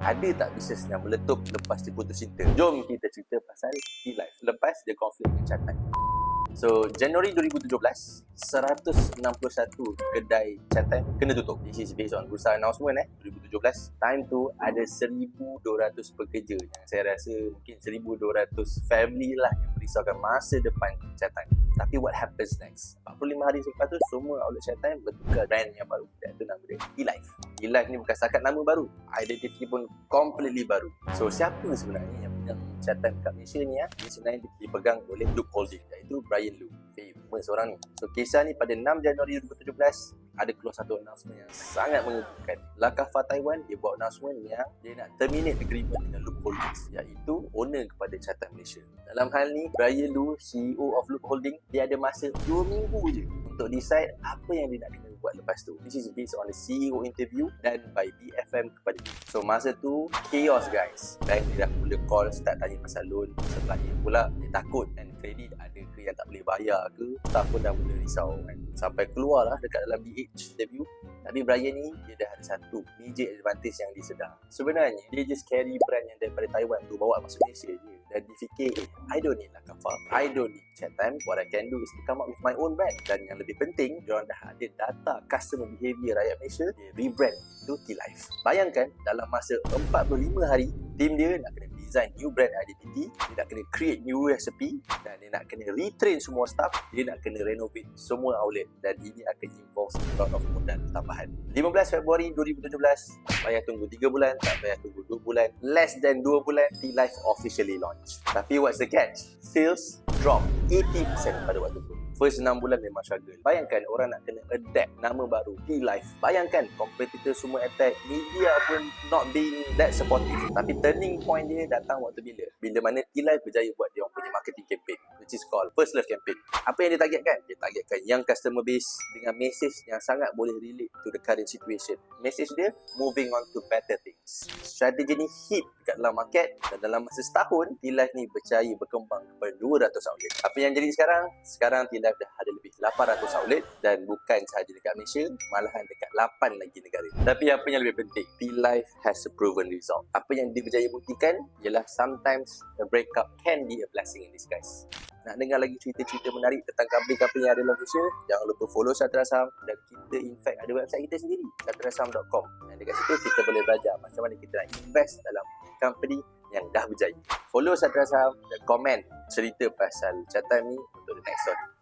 Ada tak bisnes yang meletup lepas dia putus cinta? Jom kita cerita pasal T-Life. Lepas dia konflik dengan Catat. So, Januari 2017, 161 kedai Catat kena tutup. This is based on bursa announcement eh, 2017. Time tu ada 1,200 pekerja yang saya rasa mungkin 1,200 family lah yang merisaukan masa depan Catat. Tapi what happens next? 45 hari selepas tu, semua outlet Catat bertukar brand yang baru. Dan tu nama dia E-Life. E-Life ni bukan setakat nama baru. Identity pun completely baru. So, siapa sebenarnya yang pegang Catat kat Malaysia ni? Ya? Dia sebenarnya dipegang oleh Loop Holding. Iaitu Brian Lu. Famous orang ni. So, kisah ni pada 6 Januari 2017, ada keluar satu announcement yang sangat mengejutkan. Lakafa Taiwan dia buat announcement yang dia nak terminate agreement dengan Loop Holdings iaitu owner kepada Catat Malaysia. Dalam hal ni, Brian Lu, CEO of Loop Holding, dia ada masa 2 minggu je untuk decide apa yang dia nak kena buat lepas tu. This is based on the CEO interview dan by BFM kepada dia. So masa tu chaos guys. Dan dia dah mula call start tanya pasal loan. Supplier pula dia takut and kredit ada ke yang tak boleh bayar ke. Staff pun dah mula risau kan. Sampai keluar lah dekat dalam DH interview. Tapi Brian ni dia dah ada satu major advantage yang dia sedar. Sebenarnya dia just carry brand yang daripada Taiwan tu bawa masuk Malaysia je. Dan dia fikir eh, I don't need Lakafa. I don't need chat time. What I can do is to come up with my own brand. Dan yang lebih penting, dia orang dah ada data customer behavior rakyat Malaysia. Dia rebrand to T-Life. Bayangkan dalam masa 45 hari, tim dia nak kena design new brand identity, dia nak kena create new recipe dan dia nak kena retrain semua staff, dia nak kena renovate semua outlet dan ini akan involve a lot of modal tambahan. 15 Februari 2017, tak payah tunggu 3 bulan, tak payah tunggu 2 bulan, less than 2 bulan, T-Life officially launch. Tapi what's the catch? Sales drop 80% pada waktu tu. First 6 bulan memang struggle. Bayangkan orang nak kena adapt nama baru T-Life. Bayangkan competitor semua attack. Media pun not being that supportive. Tapi turning point dia datang waktu bila? Bila mana T-Life berjaya buat dia orang punya marketing campaign. Which is called First Love Campaign. Apa yang dia targetkan? Dia targetkan young customer base dengan message yang sangat boleh relate to the current situation. Message dia, moving on to better things. Strategi ni hit dekat dalam market dan dalam masa setahun, T-Life ni berjaya berkembang kepada 200 outlet. Apa yang jadi sekarang? Sekarang T-Life dah ada lebih 800 outlet dan bukan sahaja dekat Malaysia, malahan dekat 8 lagi negara. Tapi apa yang lebih penting, T-Life has a proven result. Apa yang dia berjaya buktikan ialah sometimes a breakup can be a blessing in disguise. Nak dengar lagi cerita-cerita menarik tentang company-company yang ada dalam Malaysia, jangan lupa follow Satria Saham dan kita in fact ada website kita sendiri, satriasaham.com. Dan dekat situ kita boleh belajar macam mana kita nak invest dalam company yang dah berjaya. Follow Satria Saham dan komen cerita pasal time ni untuk the next story.